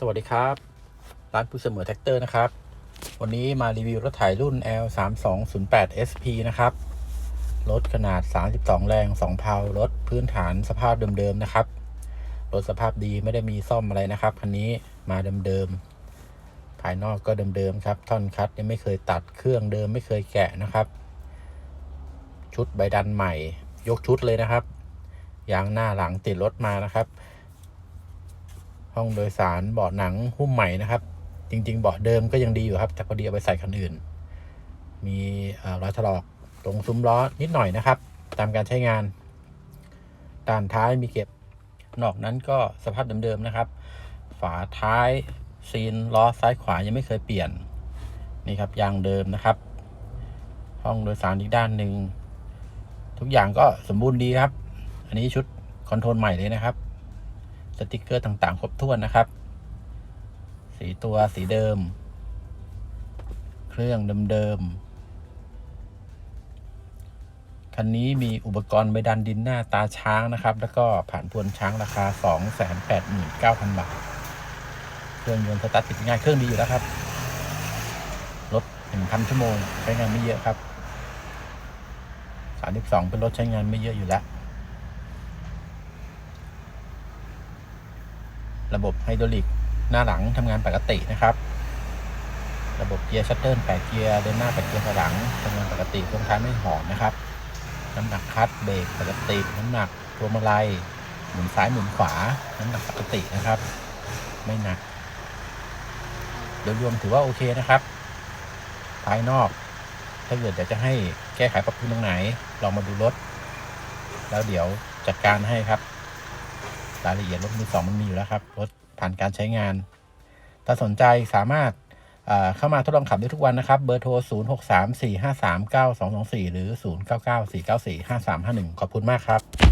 สวัสดีครับ ร้านผู้เสมอแท็กเตอร์นะครับ วันนี้มารีวิวรถไถรุ่น L 3 2 0 8 SP นะครับ รถขนาด 32 แรง 2 เพลารถพื้นฐานสภาพเดิมๆนะครับ รถสภาพดีไม่ได้มีซ่อมอะไรนะครับ คันนี้มาเดิมๆ ภายนอกก็เดิมๆครับ ท่อนคัดยังไม่เคยตัดเครื่องเดิมไม่เคยแกะนะครับ ชุดใบดันใหม่ ยกชุดเลยนะครับ ยางหน้าหลังติดรถมานะครับ ห้องโดยสารเบาะหนังหุ้มใหม่นะครับ จริง ๆ เบาะเดิมก็ยังดีอยู่ครับ แต่พอดีเอาไปใส่คันอื่น มีเอ่อรอยถลอกตรงซุ้มล้อนิดหน่อยนะครับ ตามการใช้งานด้านท้ายมีเก็บนอกนั้นก็สภาพเดิมๆนะครับ ฝาท้ายซีนล้อซ้ายขวายังไม่เคยเปลี่ยนนี่ครับยางเดิมนะครับ ห้องโดยสารอีกด้านหนึ่งทุกอย่างก็สมบูรณ์ดีครับ อันนี้ชุดคอนโทรลใหม่เลยนะครับ สติกเกอร์ต่างๆ ครบถ้วนนะครับ สีตัวสีเดิม เครื่องเดิมๆ คันนี้มีอุปกรณ์ใบดันดินหน้าตาช้างนะครับ แล้วก็ผ่านพวนช้างราคา 289,000 บาท เครื่องยนต์สตาร์ทติดง่ายเครื่องดีอยู่แล้วครับ รถ 1,000 ชั่วโมงใช้งานไม่เยอะครับ 32 เป็นรถใช้งานไม่เยอะอยู่แล้ว ระบบไฮดรอลิกหน้าหลังทำงานปกตินะครับ ระบบเกียร์ชัตเทิลแปดเกียร์เดินหน้าแปดเกียร์ถอยหลังทำงานปกติตรงท้ายไม่หอนนะครับ น้ำหนักคลัตช์เบรกปกติ น้ำหนักพวงมาลัยหมุนซ้ายหมุนขวา น้ำหนักปกตินะครับ ไม่หนักโดยรวมถือว่าโอเคนะครับ ภายนอก ถ้าเกิดอยากจะให้แก้ไขปรับปรุงตรงไหนลองมาดูรถ แล้วเดี๋ยวจัดการให้ครับ รายละเอียดรถมือสองมันมีอยู่แล้วครับรถผ่านการใช้งาน ถ้าสนใจสามารถเอ่อเข้ามาทดลองขับได้ทุกวันนะครับ เบอร์โทร 0 6 3 4 5 3 9 2 2 4 หรือ 0 9 9 4 9 4 5 3 5 1 ขอบคุณมากครับ